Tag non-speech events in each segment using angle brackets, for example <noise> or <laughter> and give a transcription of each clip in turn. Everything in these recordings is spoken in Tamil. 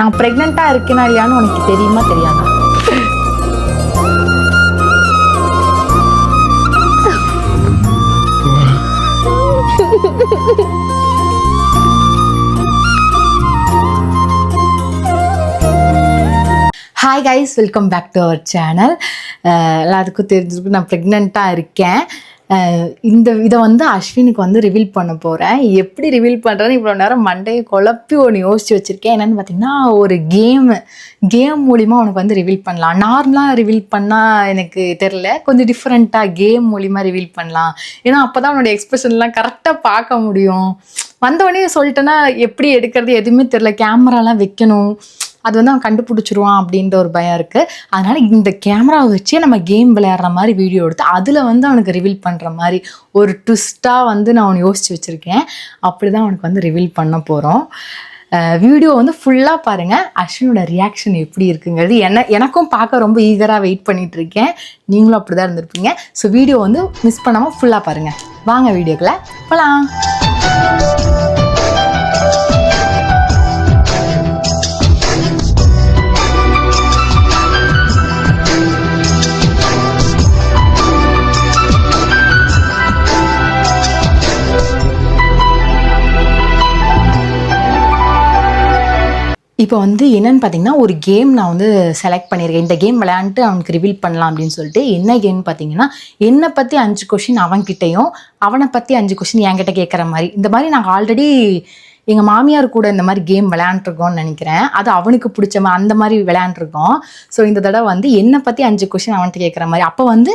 நான் பிரெக்னெண்டா இருக்கேனா இல்லையான்னு உனக்கு தெரியுமா தெரியாதா? Hi guys welcome back to our channel எல்லாத்துக்கும் தெரிஞ்சிருக்கு நான் ப்ரெக்னெண்ட்டாக இருக்கேன். இந்த இதை வந்து அஸ்வினுக்கு வந்து ரிவீல் பண்ண போகிறேன் எப்படி ரிவீல் பண்ணுறேன்னு இவ்வளோ நேரம் மண்டையை குழப்பி ஒன்று யோசிச்சு வச்சுருக்கேன். என்னென்னு பார்த்தீங்கன்னா ஒரு கேமு கேம் மூலிமா உனக்கு வந்து ரிவீல் பண்ணலாம். நார்மலாக ரிவீல் பண்ணால் எனக்கு தெரில கொஞ்சம் டிஃப்ரெண்ட்டாக கேம் மூலிமா ரிவீல் பண்ணலாம். ஏன்னா அப்போ தான் அவனோட எக்ஸ்பிரஷன்லாம் கரெக்டாக பார்க்க முடியும். வந்தவொடனே சொல்லிட்டேன்னா எப்படி எடுக்கிறது எதுவுமே தெரில கேமராலாம் வைக்கணும். அது வந்து அவன் கண்டுபிடிச்சிருவான் அப்படின்ற ஒரு பயம் இருக்குது அதனால் இந்த கேமராவை வச்சே நம்ம கேம் விளையாடுற மாதிரி வீடியோ எடுத்து அதில் வந்து அவனுக்கு ரிவீல் பண்ணுற மாதிரி ஒரு ட்விஸ்ட்டாக வந்து நான் அவனை யோசித்து வச்சுருக்கேன். அப்படி தான் அவனுக்கு வந்து ரிவீல் பண்ண போகிறோம் வீடியோ வந்து ஃபுல்லாக பாருங்கள் அஸ்வினோட ரியாக்ஷன் எப்படி இருக்குங்கிறது என்ன எனக்கும் பார்க்க ரொம்ப ஈகராக வெயிட் பண்ணிகிட்டு இருக்கேன். நீங்களும் அப்படி தான் இருந்திருப்பீங்க. ஸோ வீடியோ வந்து மிஸ் பண்ணாமல் ஃபுல்லாக பாருங்கள் வாங்க வீடியோக்குள்ளே போகலாம் இப்போ வந்து என்னென்னு பார்த்தீங்கன்னா ஒரு கேம் நான் வந்து செலக்ட் பண்ணியிருக்கேன் இந்த கேம் விளையாண்டுட்டு அவனுக்கு ரிவீல் பண்ணலாம் அப்படின்னு சொல்லிட்டு என்ன கேம் பார்த்தீங்கன்னா என்னை பற்றி அஞ்சு கொஷின் அவன்கிட்டையும் அவனை பற்றி அஞ்சு கொஷின் என்கிட்ட கேட்குற மாதிரி. இந்த மாதிரி நாங்கள் ஆல்ரெடி எங்கள் மாமியார் கூட இந்த மாதிரி கேம் விளையாண்டுருக்கோம்னு நினைக்கிறேன். அது அவனுக்கு பிடிச்ச மாதிரி அந்த மாதிரி விளையாண்டுருக்கோம். ஸோ இந்த தடவை வந்து என்னை பற்றி அஞ்சு கொஷின் அவன்கிட்ட கேட்குற மாதிரி. அப்போ வந்து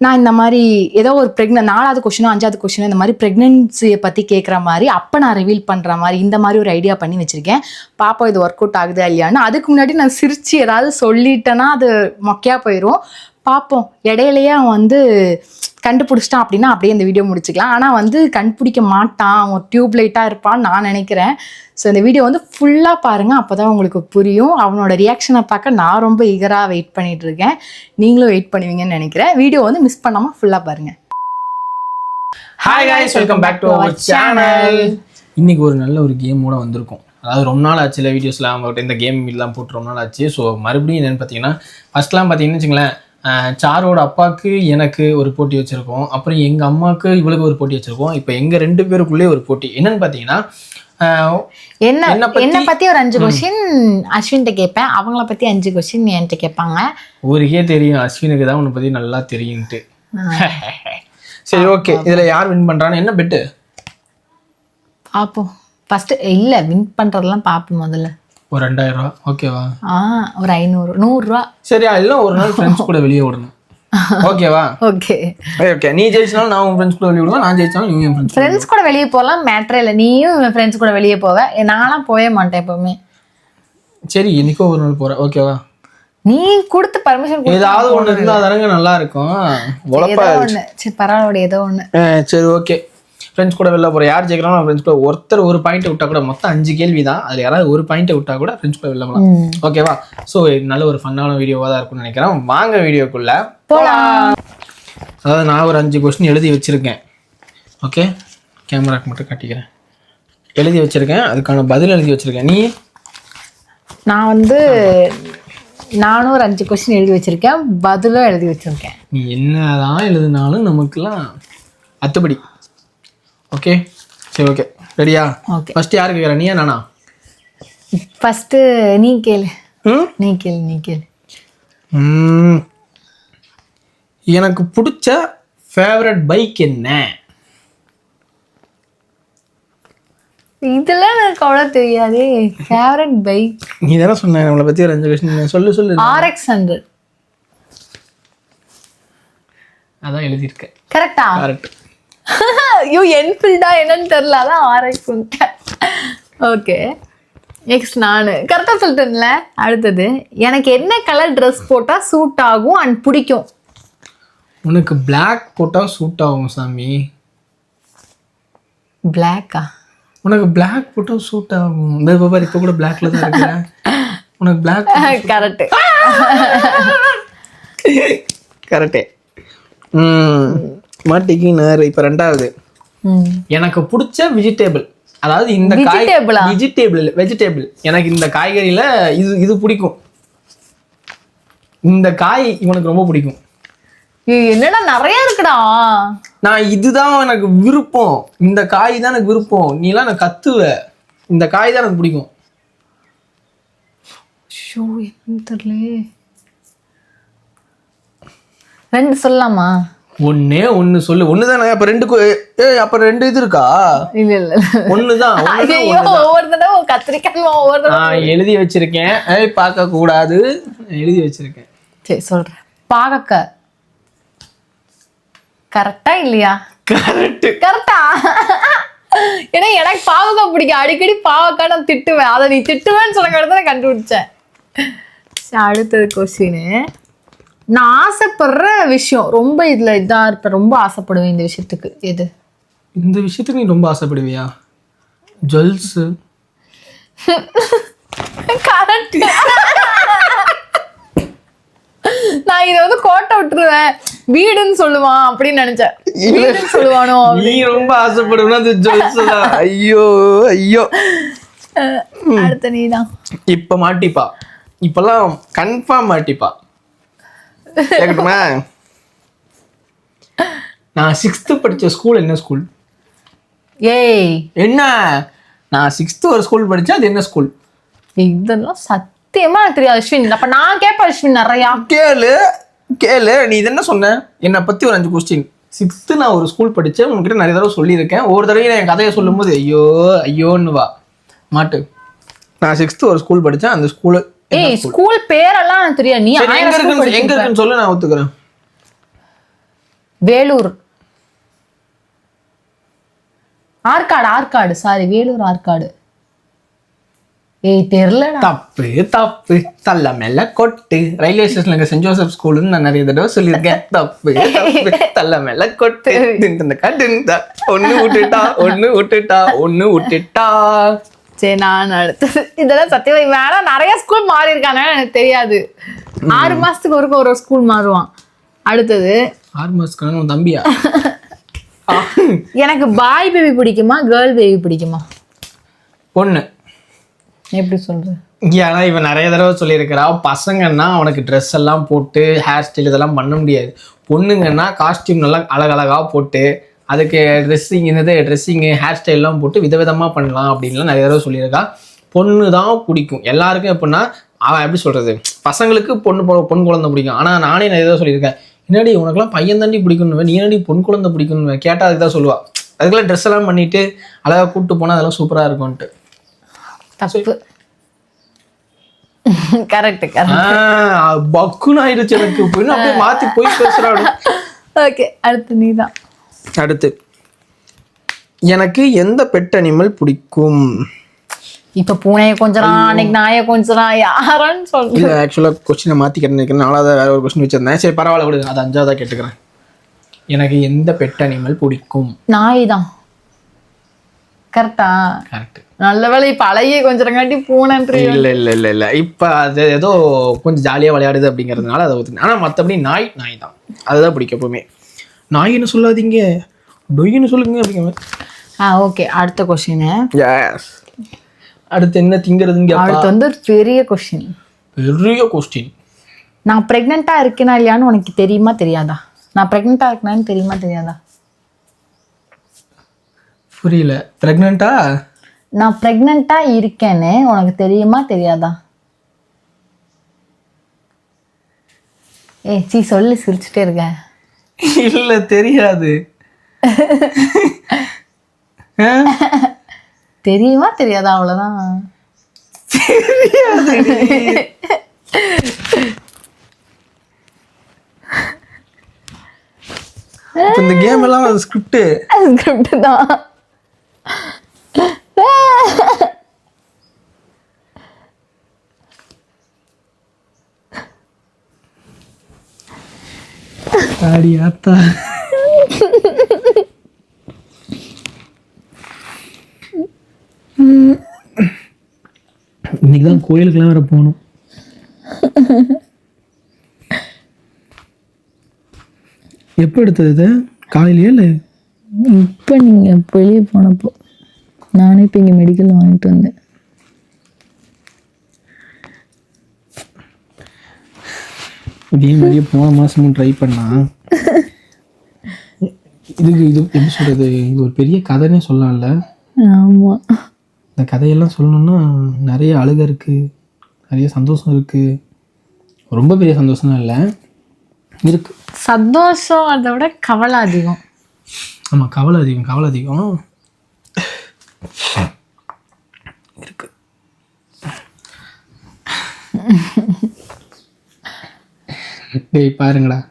நான் இந்த மாதிரி ஏதோ ஒரு ப்ரெக்னென்ட் நாலாவது கொஷினோ அஞ்சாவது கொஷினோ இந்த மாதிரி ப்ரெக்னென்சியை பற்றி கேட்குற மாதிரி அப்போ நான் ரிவீல் பண்ணுற மாதிரி இந்த மாதிரி ஒரு ஐடியா பண்ணி வச்சுருக்கேன். பாப்பா இது ஒர்க் அவுட் ஆகுது இல்லையான்னு அதுக்கு முன்னாடி நான் சிரித்து ஏதாவது சொல்லிட்டேன்னா அது மொக்கையாக போயிடும் பார்ப்போம் இடையிலையே அவன் வந்து கண்டுபிடிச்சிட்டான் அப்படின்னா அப்படியே இந்த வீடியோ முடிச்சுக்கலாம். ஆனால் வந்து கண்டுபிடிக்க மாட்டான். அவன் டியூப் லைட்டாக இருப்பான்னு நான் நினைக்கிறேன். ஸோ இந்த வீடியோ வந்து ஃபுல்லாக பாருங்கள் அப்போ தான் உங்களுக்கு புரியும். அவனோட ரியாக்ஷனை பார்க்க நான் ரொம்ப ஈகராக வெயிட் பண்ணிட்டு இருக்கேன். நீங்களும் வெயிட் பண்ணுவீங்கன்னு நினைக்கிறேன். வீடியோ வந்து மிஸ் பண்ணாமல் ஃபுல்லாக பாருங்கள் hi guys welcome back to our channel இன்னைக்கு ஒரு நல்ல ஒரு கேமோட வந்திருக்கும். அதாவது ரொம்ப நாள் ஆச்சு இல்லை வீடியோஸ்லாம் அவங்ககிட்ட இந்த கேம் எல்லாம் போட்டு ரொம்ப நாள் ஆச்சு. ஸோ மறுபடியும் என்னென்னு பார்த்தீங்கன்னா ஃபர்ஸ்ட்லாம் பார்த்தீங்கன்னு வச்சுங்களேன் சாரோட அப்பாவுக்கு எனக்கு ஒரு போட்டி வச்சுருக்கோம். அப்புறம் எங்கள் அம்மாவுக்கு இவளுக்கு ஒரு போட்டி வச்சுருக்கோம். இப்போ எங்கள் ரெண்டு பேருக்குள்ளே ஒரு போட்டி. என்னன்னு பார்த்தீங்கன்னா என்ன என்னை பத்தி- பற்றி ஒரு அஞ்சு கொஷின் அஸ்வின்கிட்ட கேட்பேன். அவங்கள பற்றி அஞ்சு கொஷின் என்கிட்ட கேட்பாங்க. ஊருக்கே தெரியும். அஸ்வினுக்கு தான் உன்னை பற்றி நல்லா தெரியும்ட்டு <laughs> சரி ஓகே இதில் யார் வின் பண்ணுறான்னு என்ன பெட்டு பார்ப்போம் ஃபஸ்ட்டு இல்லை வின் பண்ணுறதெல்லாம் பார்ப்போம் முதல்ல. ஒரு ரெண்டாயிரம் ரூபா. ஓகேவா ஆ ஒரு ஐநூறு நூறுரூவா சரியா இல்லை ஒரு நாள் ஃப்ரெண்ட்ஸ் கூட வெளியே விடணும். ஓகேவா ஓகே ஓகே நீ ஜெயிச்சினாலும் நான் உன் ஃப்ரெண்ட்ஸ் கூட வெளியே விடுவேன் நான் ஜெயிச்சாலும் நீ என் ஃப்ரெண்ட்ஸ் ஃப்ரெண்ட்ஸ் கூட வெளியே போகலாம் மேட்ரே இல்லை. நீயும் ஃப்ரெண்ட்ஸ் கூட வெளியே போவ. நான்லாம் போகவே மாட்டேன் எப்பவுமே. சரி இன்னைக்கோ ஒரு நாள் போறேன். ஓகேவா நீ கொடுத்து பர்மிஷன் ஏதாவது ஒண்ணு இருந்தா தானங்க நல்லா இருக்கும். ஒன்று சரி பரவாயில்ல ஏதோ ஒன்று சரி ஓகே ஃப்ரெண்ட்ஸ் கூட வெளில போகிறோம் யார் ஜெயிக்கிறாலும் ஃப்ரெண்ட்ஸ் கூட. ஒருத்தர் ஒரு பாயிண்ட் விட்டா கூட மொத்தம் அஞ்சு கேள்வி தான் அதில் யாராவது ஒரு பாயிண்ட் விட்டா கூட ஃப்ரெண்ட்ஸ் கூட வெளில போகலாம் ஓகேவா ஸோ நல்ல ஒரு ஃபன்னான வீடியோவாக தான் இருக்கும்னு நினைக்கிறேன். வாங்க வீடியோக்குள்ள. போகலாம் அதாவது நான் ஒரு அஞ்சு கொஸ்டின் எழுதி வச்சிருக்கேன். ஓகே கேமராக்கு மட்டும் காட்டிக்கிறேன். எழுதி வச்சிருக்கேன். அதுக்கான பதில் எழுதி வச்சிருக்கேன். நீ? நான் வந்து நானும் ஒரு அஞ்சு கொஸ்டின் எழுதி வச்சிருக்கேன். பதிலும் எழுதி வச்சிருக்கேன். நீ என்னதான் எழுதினாலும் நமக்குலாம் அத்துப்படி. ஓகே சரி ஓகே ரெடியா ஓகே ஃபர்ஸ்ட் யாருக்கு கேட்குறேன் நீயா நானா? ஃபஸ்ட்டு நீ கேளு. நீ கேளு நீ கேளு. எனக்கு பிடிச்ச ஃபேவரட் பைக் என்ன? இதெல்லாம் எனக்கு அவ்வளோ தெரியாது. ஃபேவரட் பைக் நீ தானே சொன்ன நம்மளை பற்றி ஒரு அஞ்சு கொஸ்டின் சொல்லு சொல்லு. ஆர்எக்ஸ் ஹண்ட்ரட் அதான் எழுதியிருக்கேன். கரெக்டா கரெக்ட் <laughs> ஐயோ என்ஃபீல்டா என்னன்னு தெரில அதான் ஆர்எக்ஸ் ஓகே நெக்ஸ்ட் நான். கரெக்டாக சொல்லிட்டேன்ல அடுத்தது. எனக்கு என்ன கலர் ட்ரெஸ் போட்டால் சூட் ஆகும் அண்ட் பிடிக்கும்? உனக்கு Black போட்டால் சூட் ஆகும் சாமி. பிளாக்கா உனக்கு Black போட்டால் சூட் ஆகும். இந்த பாரு இப்போ கூட பிளாக்ல தான் இருக்கிறேன் உனக்கு Black கரெக்டு கரெக்டே ம் மாட்டிக்கினார் இப்போ ரெண்டாவது. எனக்கு பிடிச்ச வெஜிடேபிள் அதாவது இந்த காய் Vegetable-ஆ? வெஜிடேபிள் வெஜிடேபிள் எனக்கு இந்த காய்கறியில இது இது பிடிக்கும். இந்த காய் இவனுக்கு ரொம்ப பிடிக்கும். என்னடா நிறைய இருக்குடா. நான் இதுதான் எனக்கு விருப்பம். இந்த காய் தான் எனக்கு விருப்பம். நீலாம் எனக்கு கத்துவ. இந்த காய் தான் எனக்கு பிடிக்கும். ஷோ என்ன தெரியலையே. ரெண்டு சொல்லலாமா? ஒண்ணே ஒண்ணு சொல்லு. ஒண்ணுதானே? அப்ப ரெண்டு ஏய் அப்ப ரெண்டு இது இருக்கா? இல்ல இல்ல. ஒண்ணுதான். ஒவ்வொரு தடவை கத்திரிக்காய் ஒவ்வொரு தடவை எழுதி வச்சிருக்கேன். ஏய் பார்க்க கூடாது. எழுதி வச்சிருக்கேன். சரி சொல்றேன். பாகக்காய் கரெக்டா இல்லையா? கரெக்ட். கரெக்டா? ஏன்னா எனக்கு பாவக்காய் பிடிக்கும். அடிக்கடி பாவக்காய் நான் திட்டுவேன். அதை நீ திட்டுவேன்னு சொன்ன கடத்த கண்டுபிடிச்சேன். அடுத்தது கொஸ்டின் நான் ஆசைப்படுற விஷயம் ரொம்ப இதுல இதா இருப்பேன் ரொம்ப ஆசைப்படுவேன் இந்த விஷயத்துக்கு. எது? இந்த விஷயத்துக்கு நீ ரொம்ப ஆசைப்படுவியா? ஜுவல்ஸ். <laughs> கரெக்ட் நான் இதை வந்து கோட்டை விட்டுருவேன். வீடுன்னு சொல்லுவான் அப்படின்னு நினைச்சேன். வீடுன்னு சொல்லுவானோ நீ ரொம்ப ஆசைப்படுவேன்னா அது ஜுவல்ஸ் தான் ஐயோ ஐயோ. அடுத்த நீதான். இப்ப மாட்டிப்பா. இப்பெல்லாம் கன்ஃபார்ம் மாட்டிப்பா. கேட்கட்டுமா நான் சிக்ஸ்த்து படிச்ச ஸ்கூல் என்ன ஸ்கூல் ஏய். என்ன? நான் சிக்ஸ்த்து ஒரு ஸ்கூல் படிச்சேன் அது என்ன ஸ்கூல் இதெல்லாம் சத்தியமா எனக்கு தெரியாது அஸ்வின். அப்ப நான் கேட்பேன் அஸ்வின் நிறையா. கேளு கேளு. நீ இது என்ன சொன்ன? என்னை பத்தி ஒரு அஞ்சு கொஸ்டின் சிக்ஸ்த்து நான் ஒரு ஸ்கூல் படிச்சேன். உன்கிட்ட நிறைய தடவை சொல்லியிருக்கேன். ஒவ்வொரு தடவையும் நான் என் கதையை சொல்லும்போது ஐயோ ஐயோன்னு வா. மாட்டு. நான் சிக்ஸ்த்து ஒரு ஸ்கூல் படிச்சேன். அந்த ஸ்கூலு ஏய் ஸ்கூல் பேரெல்லாம் எனக்கு தெரியாது நீ எங்க இருக்குன்னு எங்க. இருக்குன்னு சொல்லு நான் ஒத்துக்கிறேன் வேலூர் ஆற்காடு ஆற்காடு சாரி வேலூர் ஆற்காடு ஏய் தெரியலடா தப்பு தப்பு தள்ள மேல கொட்டு ரயில்வே ஸ்டேஷன்ல இருக்க சென்ட் ஜோசப் ஸ்கூல்னு நான் நிறைய தடவை சொல்லியிருக்கேன் தப்பு தப்பு தள்ள மேல கொட்டு திண்டா ஒண்ணு விட்டுட்டா ஒண்ணு விட்டுட்டா ஒண்ணு விட்டுட்டா சரி நான் அடுத்தது இதெல்லாம் சத்தியமா வேணா நிறைய ஸ்கூல் மாறி இருக்காங்க எனக்கு தெரியாது. ஆறு மாசத்துக்கு ஒருக்க ஒரு ஸ்கூல் மாறுவான். அடுத்தது ஆறு மாசத்துக்கு தம்பியா? எனக்கு பாய் பேபி பிடிக்குமா கேர்ள் பேபி பிடிக்குமா? பொண்ணு எப்படி சொல்ற ஏன்னா இவன் நிறைய தடவை சொல்லியிருக்கிறா பசங்கன்னா அவனுக்கு ட்ரெஸ் எல்லாம் போட்டு ஹேர் ஸ்டைல் இதெல்லாம் பண்ண முடியாது. பொண்ணுங்கன்னா காஸ்டியூம் நல்லா அழகழகா போட்டு அதுக்கு ட்ரெஸ்ஸிங் என்னது ட்ரெஸ்ஸிங்கு ஹேர் ஸ்டைல்லாம் போட்டு விதவிதமாக பண்ணலாம் அப்படின்லாம் நிறைய தடவை சொல்லியிருக்கா. பொண்ணு தான் பிடிக்கும். எல்லாருக்கும் எப்படின்னா அவன் எப்படி சொல்கிறது பசங்களுக்கு பொண்ணு பொன் குழந்தை பிடிக்கும். ஆனால் நானே நிறைய தடவை சொல்லியிருக்கேன். என்னடி உனக்கெல்லாம் பையன் தாண்டி பிடிக்கணும் நீ என்னடி பொன் குழந்தை பிடிக்கணும் கேட்டால் அதுக்கு தான் சொல்லுவா. அதுக்கெல்லாம் ட்ரெஸ் எல்லாம் பண்ணிட்டு அழகாக கூப்பிட்டு போனால் அதெல்லாம் சூப்பராக இருக்கும்ன்ட்டு. தப்பு. கரெக்ட் பக்குன்னு ஆயிடுச்சு எனக்கு. போய் அப்படியே மாத்தி போய் பேசுறாடு ஓகே <laughs> அடுத்து நீதான். அடுத்து. எனக்கு எந்த பெட் அனிமல் பிடிக்கும்? இப்ப பூனையை கொஞ்சம் அன்னைக்கு நாயை கொஞ்சம் யாரன்னு சொல்லு. இல்ல ஆக்சுவலா கொஸ்டினை மாத்தி கேட்டு நாலாவது வேற ஒரு கொஸ்டின் வச்சிருந்தேன். சரி பரவாயில்ல விடுங்க அது அஞ்சாவதா கேட்டுக்கிறேன். எனக்கு எந்த பெட் அனிமல் பிடிக்கும்? நாய் தான் கரெக்டா கரெக்ட் நல்ல வேளை இப்ப அழகிய கொஞ்சங்காட்டி பூனைன்றீங்க இல்ல இல்ல இல்ல இல்ல. இப்ப அது ஏதோ கொஞ்சம் ஜாலியா விளையாடுது அப்படிங்கறதுனால அதை ஒத்துனேன் ஆனா மத்தபடி நாய் நாய் தான் அதுதான் பிடிக்கும் எப்பவுமே. நாயின்னு சொல்லாதீங்க? டொய்ன்னு சொல்லுங்க அப்படிங்கிற மாதிரி. ஆ ஓகே. அடுத்த கொஸ்டின் Yes. அடுத்து என்ன திங்கிறதுங்க அடுத்து வந்து பெரிய கொஸ்டின் பெரிய கொஸ்டின் நான் பிரெக்னெண்டா இருக்கேனா இல்லையான்னு உனக்கு தெரியுமா தெரியாதா? நான் பிரெக்னெண்டா இருக்கேனான்னு தெரியுமா தெரியாதா? புரியல. பிரெக்னண்டா நான் பிரெக்னெண்டா இருக்கேன்னு உனக்கு தெரியுமா தெரியாதா? ஏய் சீ சொல்லு சிரிச்சுட்டே இருக்க. <laughs> இல்ல தெரியாது? <laughs> தெரியுமா தெரியாதா அவ்வளவுதான்? இப்ப இந்த கேம் எல்லாம் ஸ்கிரிப்ட் ஸ்கிரிப்ட் தான். ஆத்தா இன்னைக்கு தான் கோயிலுக்கெல்லாம் வேற போகணும். எப்போ எடுத்தது இது? காலையிலேயே இல்லை? இப்போ நீங்க வெளியே போனப்போ. நானே இப்போ இங்கே மெடிக்கல் வாங்கிட்டு வந்தேன். இதே மாதிரியே போன மாதமும் ட்ரை பண்ணா. இதுக்கு இது எப்படி சொல்கிறது இது ஒரு பெரிய கதைன்னே சொல்லலாம்ல. ஆமாம் இந்த கதையெல்லாம் சொல்லணும்னா நிறைய அழுகை இருக்குது நிறைய சந்தோஷம் இருக்குது ரொம்ப பெரிய சந்தோஷம்லாம் இல்லை. இருக்கு. சந்தோஷம் அதை விட கவலை அதிகம். ஆமாம் கவலை அதிகம் கவலை அதிகம். இருக்கு. <laughs> டேய் பாருங்கடா.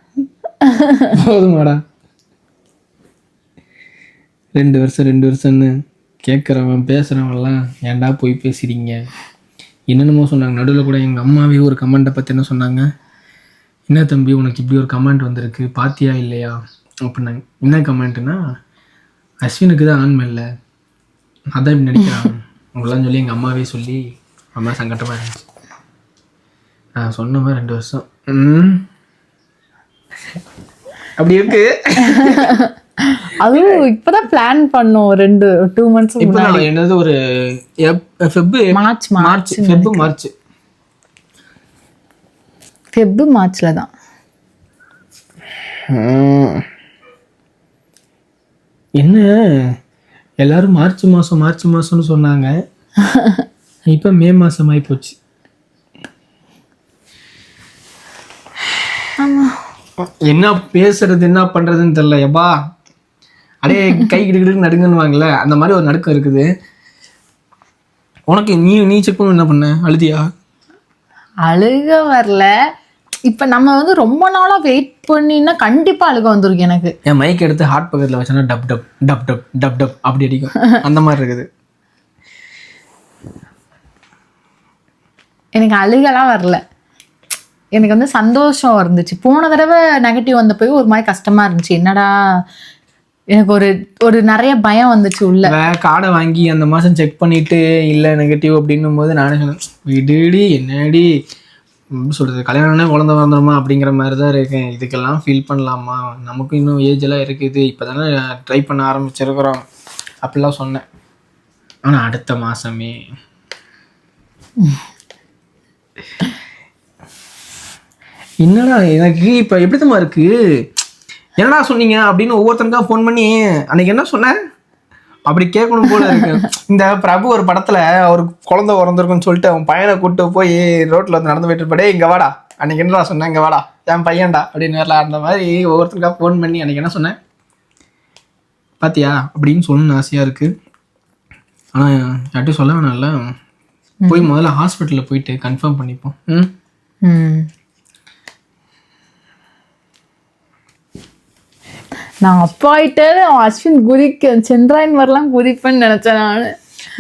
போதுமாடா. ரெண்டு வருஷம் ரெண்டு வருஷம்னு கேட்குறவன் பேசுகிறவன்லாம் ஏன்டா போய் பேசுகிறீங்க என்னென்னமோ சொன்னாங்க. நடுவில் கூட எங்கள் அம்மாவே ஒரு கமெண்ட்டை பற்றி என்ன சொன்னாங்க? என்ன தம்பி உனக்கு இப்படி ஒரு கமெண்ட் வந்திருக்கு? பாத்தியா இல்லையா? அப்படின்னாங்க. என்ன கமெண்ட்னா அஸ்வினுக்கு தான் ஆண்மை இல்லை. அதான் இப்படி நடிக்கிறான். <laughs> உங்களாம் சொல்லி எங்கள் அம்மாவே சொல்லி ரொம்ப சங்கட்டமாக இருந்துச்சு. நான் சொன்ன மாதிரி ரெண்டு வருஷம். ம். அப்படி இருக்கு. அதுவும் இப்பதான் பிளான் பண்ணோம் ரெண்டு டூ மந்த்ஸ் இப்போ என்னது ஒரு March March Feb March Feb மார்ச்ல தான். என்ன? எல்லாரும் மார்ச் மாதம் மார்ச் மாதம்னு சொன்னாங்க. <laughs> இப்போ மே மாதம் ஆகி போச்சு என்ன பேசுறது என்ன பண்றதுன்னு தெரியல. எப்பா? அடே கை கிடுக்கிட்டு நடுங்கன்னுவாங்கல்ல அந்த மாதிரி ஒரு நடுக்கம் இருக்குது. உனக்கு நீ நீ செக் பண்ண என்ன பண்ண? அழுதியா? அழுக வரல. இப்ப நம்ம வந்து ரொம்ப நாளா வெயிட் பண்ணினா கண்டிப்பா அழுக வந்திருக்கு எனக்கு. என் மைக் எடுத்து ஹார்ட் பக்கத்தில் வச்சோன்னா dub dub dub dub dub dub அப்படி அடிக்கும். அந்த மாதிரி இருக்குது. எனக்கு அழுகலாம் வரல. எனக்கு வந்து சந்தோஷம் இருந்துச்சு. போன தடவை நெகட்டிவ் வந்தப்போ ஒரு மாதிரி கஷ்டமா இருந்துச்சு. என்னடா? எனக்கு ஒரு ஒரு நிறைய பயம் வந்துச்சு உள்ள. கார்டை வாங்கி அந்த மாதம் செக் பண்ணிட்டு இல்லை நெகட்டிவ் அப்படின்னும் போது நானே சொன்னேன் விடுடி என்னடி? எப்படி சொல்கிறது கல்யாணம்னா குழந்தை வந்துடுமா அப்படிங்கிற மாதிரி தான் இருக்கேன். இதுக்கெல்லாம் ஃபீல் பண்ணலாமா? நமக்கும் இன்னும் ஏஜ் எல்லாம் இருக்குது. இப்போ தானே ட்ரை பண்ண ஆரம்பிச்சிருக்கிறோம். அப்படிலாம் சொன்னேன். ஆனால் அடுத்த மாதமே <laughs> என்னடா எனக்கு இப்போ எப்படித்தம்மா இருக்கு? என்னடா சொன்னீங்க? அப்படின்னு ஒவ்வொருத்தருக்கா ஃபோன் பண்ணி அன்னைக்கு என்ன சொன்னேன் அப்படி கேட்கணும் போல இருக்கு. இந்த பிரபு ஒரு படத்துல ஒரு குழந்தை பிறந்திருக்குன்னு சொல்லிட்டு அவன் பையனை கூட்டு போய் ரோட்ல வந்து நடந்து போயிட்டு இருப்படே இங்க வாடா. அன்னைக்கு என்னடா சொன்னேன் இங்க வாடா. என் பையன்டா. அப்படின்னு வரல அந்த மாதிரி ஒவ்வொருத்தருக்கா ஃபோன் பண்ணி அன்னைக்கு என்ன சொன்னேன் பாத்தியா? அப்படின்னு சொல்லணும்னு ஆசையா இருக்கு. ஆனா யார்ட்டையும் சொல்ல வேணாம்ல. போய் முதல்ல ஹாஸ்பிட்டலில் போயிட்டு கன்ஃபார்ம் பண்ணிப்போம். ம். நான் அப்பாயிட்டு அஸ்வின் குதிக்க சென்றாயின் வரலாம் குதிப்பேன்னு நினைச்சேன் நான்.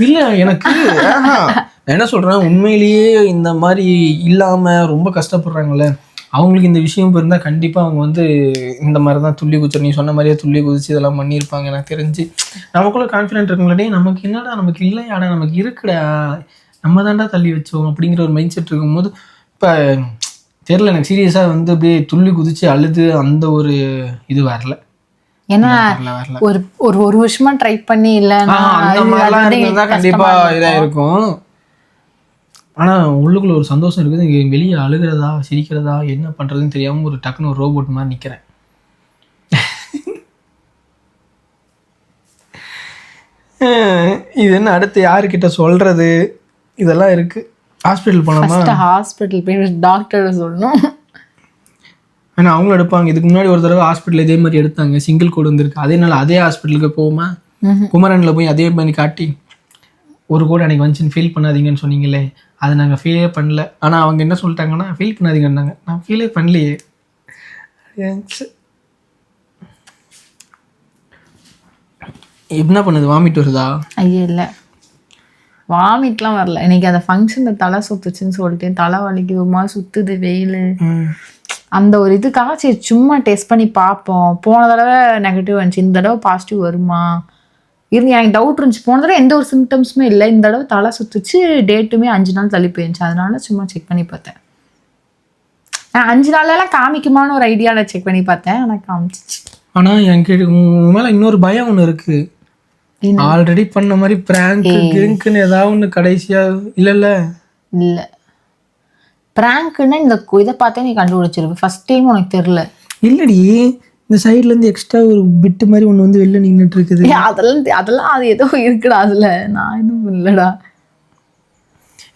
இல்ல எனக்கு என்ன சொல்றேன்? உண்மையிலேயே இந்த மாதிரி இல்லாம ரொம்ப கஷ்டப்படுறாங்கல்ல. அவங்களுக்கு இந்த விஷயம் இருந்தா கண்டிப்பா அவங்க வந்து இந்த மாதிரி தான் துள்ளி குதிச்சு நீ சொன்ன மாதிரியே துள்ளி குதிச்சு இதெல்லாம் பண்ணியிருப்பாங்க எனக்கு தெரிஞ்சு. நமக்குள்ள கான்ஃபிடென்ட் இருக்குங்களே நமக்கு என்னடா நமக்கு இல்லையாடா நமக்கு இருக்குடா நம்ம தாண்டா தள்ளி வச்சோம் அப்படிங்கிற ஒரு மைண்ட் செட் இருக்கும்போது இப்போ தெரியல எனக்கு சீரியஸாக வந்து அப்படியே துள்ளி குதிச்சு அழுது அந்த ஒரு இது வரல. ஏன்னா ஒரு ஒரு ஒரு வருஷமா ட்ரை பண்ணி இல்ல ஆ, அந்த மாதிரிலாம் இருந்திருந்தா கண்டிப்பா இதா இருக்கும். ஆனா உள்ளுக்குள்ள ஒரு சந்தோஷம் இருக்குது. இங்க வெளியே அழுகிறதா சிரிக்கிறதா என்ன பண்றதுன்னு தெரியாம ஒரு டக்குன்னு ஒரு ரோபோட் மாதிரி நிக்கிறேன். இது என்ன அடுத்து யாருக்கிட்ட சொல்றது? இதெல்லாம் இருக்கு. ஹாஸ்பிட்டல் போலாமா? ஹாஸ்பிட்டல் போய் டாக்டர் சொல்லணும். ஏன்னா அவங்களும் எடுப்பாங்க. இதுக்கு முன்னாடி ஒரு தடவை ஹாஸ்பிட்டல் இதே மாதிரி எடுத்தாங்க. சிங்கிள் கோடு வந்திருக்கு. அதே நாள் அதே ஹாஸ்பிட்டலுக்கு போவோமா. குமரன்ல போய் அதே மாதிரி காட்டி ஒரு கோடு அன்னைக்கு வந்துச்சுன்னு ஃபீல் பண்ணாதீங்கன்னு சொன்னீங்களே அதை நாங்கள் ஃபீலே பண்ணல. ஆனால் அவங்க என்ன சொல்லிட்டாங்கன்னா ஃபீல் பண்ணாதீங்கன்னாங்க. நான் ஃபீலே பண்ணலையே. என்ன பண்ணுது? வாமிட் வருதா? ஐயோ இல்லை. வாமிட்லாம் வரல. இன்னைக்கு அந்த ஃபங்க்ஷனில் தலை சுத்துச்சுன்னு சொல்லிட்டு தலை வலிக்குது ஒரு மாதிரி சுத்துது வெயில். அந்த ஒரு இதுக்காக சரி சும்மா டெஸ்ட் பண்ணி பார்ப்போம். போன தடவை நெகட்டிவ் வந்துச்சு. இந்த தடவை பாசிட்டிவ் வருமா? இருந்து எனக்கு டவுட் இருந்துச்சு. போன தடவை எந்த ஒரு சிம்டம்ஸுமே இல்லை. இந்த தடவை தலை சுத்துச்சு. டேட்டுமே அஞ்சு நாள் தள்ளி போயிருந்துச்சு. அதனால சும்மா செக் பண்ணி பார்த்தேன். நான் அஞ்சு நாளெல்லாம் காமிக்குமான்னு ஒரு ஐடியாவில் செக் பண்ணி பார்த்தேன். ஆனால் காமிச்சிச்சு. ஆனால் எனக்கு மேலே இன்னொரு பயம் ஒன்று இருக்குது? ஆல்ரெடி பண்ண மாதிரி பிராங்க் கிங்க்னு ஏதாவது ஒன்று கடைசியா இல்ல இல்ல. பிராங்க்னா இந்த கு- இதை பார்த்தே நீ கண்டுபிடிச்சிருப்ப ஃபர்ஸ்ட் டைம் உனக்கு தெரியல. இல்லடி இந்த சைடுல இருந்து எக்ஸ்ட்ரா ஒரு பிட்டு மாதிரி ஒன்று வந்து வெளில நின்றுட்டு இருக்குது. அதெல்லாம் அதெல்லாம் அது ஏதோ இருக்குடா அதுல. நான் எதுவும் இல்லடா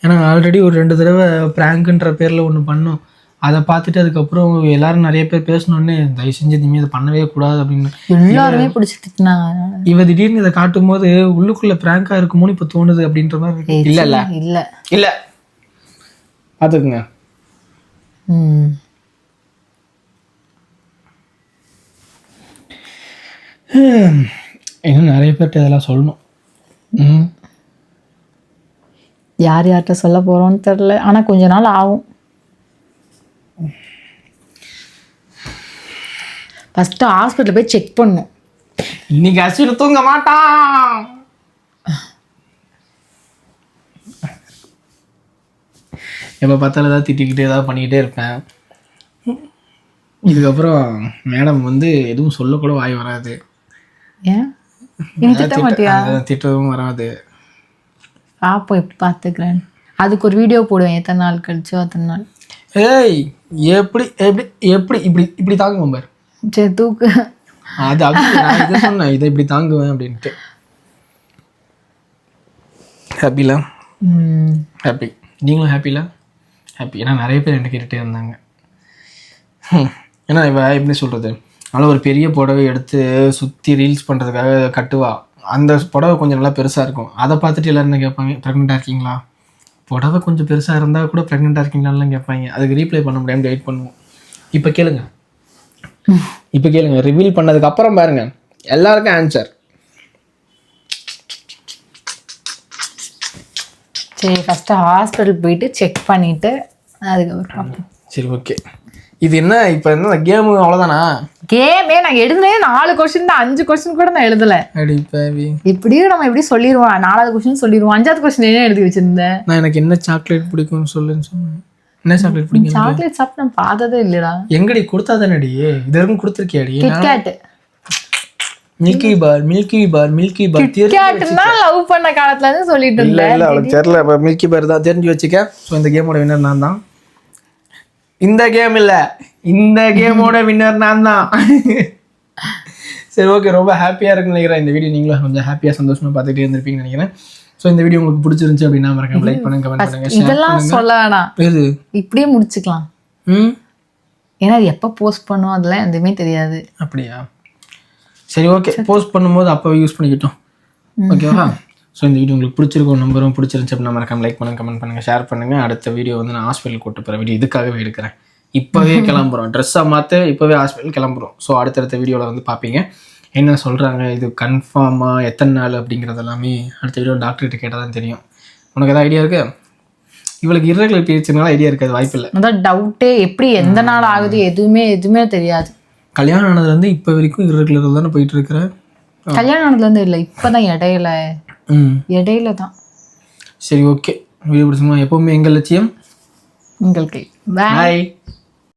ஏன்னா ஆல்ரெடி ஒரு ரெண்டு தடவை பிராங்க்ன்ற பேர்ல ஒன்று பண்ணோம். அதை பார்த்துட்டு அதுக்கப்புறம் எல்லாரும் நிறைய பேர் பேசணுன்னே தயவு செஞ்சு இனிமேல் இதை பண்ணவே கூடாது அப்படின்னு. எல்லாருமே பிடிச்சி திட்டினாங்க. இவ திடீர்னு இதை காட்டும் போது உள்ளுக்குள்ள பிராங்கா இருக்குமோன்னு இப்போ தோணுது அப்படின்ற மாதிரி இருக்கு. இல்ல இல்ல. இல்ல. இல்ல. பார்த்துக்குங்க. இன்னும் நிறைய பேர்கிட்ட இதெல்லாம் சொல்லணும். யார் யார்கிட்ட சொல்ல போறோம்னு தெரியல. ஆனா கொஞ்ச நாள் ஆகும். ஃபர்ஸ்ட் ஹாஸ்பிட்டல் போய் செக் பண்ணும். இன்னைக்கு அஸ்வின் தூங்க மாட்டான். எப்போ பார்த்தாலும் ஏதாவது திட்டிக்கிட்டு ஏதாவது பண்ணிக்கிட்டே இருப்பேன். இதுக்கப்புறம் மேடம் வந்து எதுவும் சொல்லக்கூட வாய் வராது. ஏன்? திட்ட மாட்டியா? திட்டவும் வராது. பாப்போம் எப்படி பார்த்துக்கிறேன் அதுக்கு ஒரு வீடியோ போடுவேன் எத்தனை நாள் கழிச்சோ அத்தனை நாள். ஏய் எப்படி எப்படி எப்படி இப்படி இப்படி தாங்குவோம் பாரு. சரி தூக்கு. அது நான் இதை சொன்னேன் இதை இப்படி தாங்குவேன் அப்படின்ட்டு. ஹாப்பில ம். ஹாப்பி நீங்களும் ஹாப்பில ஹாப்பி ஏன்னா நிறைய பேர் என்ன கேட்டுகிட்டே இருந்தாங்க. ஏன்னா இவ எப்படி சொல்கிறது அதனால் ஒரு பெரிய புடவை எடுத்து சுற்றி ரீல்ஸ் பண்ணுறதுக்காக கட்டுவா. அந்த புடவை கொஞ்சம் நல்லா பெருசாக இருக்கும். அதை பார்த்துட்டு எல்லோரும் என்ன கேட்பாங்க? ப்ரெக்னெண்ட்டாக இருக்கீங்களா? புடவை கொஞ்சம் பெருசாக இருந்தால் கூட ப்ரெக்னெண்ட்டாக இருக்கீங்களான்னு கேட்பாங்க. அதுக்கு ரீப்ளை பண்ண முடியாமல் வெயிட் பண்ணுவோம். இப்போ கேளுங்க. இப்போ கேளுங்க. ரிவீல் பண்ணதுக்கு அப்புறம் எல்லாருக்கும் ஆன்சர் சரி ஃபர்ஸ்ட் ஹாஸ்பிட்டல் போயிட்டு செக் பண்ணிட்டு அதுக்கப்புறம் சரி ஓகே இது என்ன இப்போ என்ன கேமு அவ்வளோதானா கேமே நான் எழுதுனே நாலு கொஸ்டின் தான். அஞ்சு கொஸ்டின் கூட நான் எழுதல. அடி பாவி. எப்படியும் நம்ம எப்படி சொல்லிடுவோம் நாலாவது கொஸ்டின் சொல்லிடுவோம். அஞ்சாவது கொஸ்டின் என்ன எழுதி வச்சிருந்தேன்? நான் எனக்கு என்ன சாக்லேட் பிடிக்கும்னு சொல்லுன்னு சொன்னேன். என்ன சாக்லேட் பிடிக்கும் சாக்லேட் சாப்பிட்டு நான் பார்த்ததே இல்லடா. எங்கடி கொடுத்தா தானடி இது வரைக்கும் கொடுத்துருக்கியாடி? கிட்கேட் மில்கி பார் மில்கி பார் மில்கி பார் கிட்கேட்னா லவ் பண்ண காலத்துல இருந்து சொல்லிட்டு இல்ல இல்ல அவளுக்கு தெரியல. இப்போ மில்கி பார் தான் தெரிஞ்சு வச்சுக்க. ஸோ இந்த கேமோட வின்னர் நான் தான். இந்த கேம் இல்ல. இந்த கேமோட வின்னர் நான் தான். <laughs> சரி ஓகே ரொம்ப ஹாப்பியாக இருக்குன்னு நினைக்கிறேன். இந்த வீடியோ நீங்களும் கொஞ்சம் ஹாப்பியாக சந்தோஷமா பார்த்துட்டே இருந்திருப்பீங்கன்னு நினைக்கிறேன். ஸோ இந்த வீடியோ உங்களுக்கு பிடிச்சிருந்துச்சு அப்படின்னா மறக்காம லைக் பண்ணுங்க கமெண்ட் பண்ணுங்க இதெல்லாம் சொல்ல வேணாம். எது? இப்படியே முடிச்சுக்கலாம். ம்? ஏன்னா அது எப்போ போஸ்ட் பண்ணுவோம் அதெல்லாம் எதுவுமே தெரியாது. அப்படியா? சரி ஓகே போஸ்ட் பண்ணும்போது அப்போ யூஸ் பண்ணிக்கிட்டோம். ஓகேவா ஸோ இந்த வீடியோ உங்களுக்கு பிடிச்சிருக்கும் நம்பரும் பிடிச்சிருந்துச்சு அப்படின்னா மறக்காம லைக் பண்ணுங்க கமெண்ட் பண்ணுங்க ஷேர் பண்ணுங்க. அடுத்த வீடியோ வந்து நான் ஹாஸ்பிட்டல் கூட்டு போகிற வீடியோ இதுக்காகவே எடுக்கிறேன். இப்போவே கிளம்புறோம். ட்ரெஸ்ஸாக மாற்ற இப்போவே ஹாஸ்பிட்டல் கிளம்புறோம். ஸோ அடுத்தடுத்த வீடியோவில் வந்து பார்ப்பீங்க என்ன சொல்கிறாங்க இது கன்ஃபார்மாக எத்தனை நாள் அப்படிங்கிறது எல்லாமே அடுத்த வீடியோ டாக்டர்கிட்ட கேட்டால் தான் தெரியும். உனக்கு ஏதாவது ஐடியா இருக்கு? இவளுக்கு irregular பீரியட்ஸ்னால ஐடியா இருக்காது வாய்ப்பு இல்லை அதான் டவுட்டே எப்படி எந்த நாள் ஆகுது எதுவுமே எதுவுமே தெரியாது. கல்யாணம் ஆனதுலேருந்து இப்போ வரைக்கும் irregular தானே போயிட்டு இருக்கிற கல்யாணம் ஆனதுல இருந்து இல்லை இப்பதான் இடையில. ம். இடையில தான் சரி ஓகே வீடியோ பிடிச்சுமா? எப்பவுமே எங்கள் லட்சியம்? உங்களுக்கு Bye. பாய்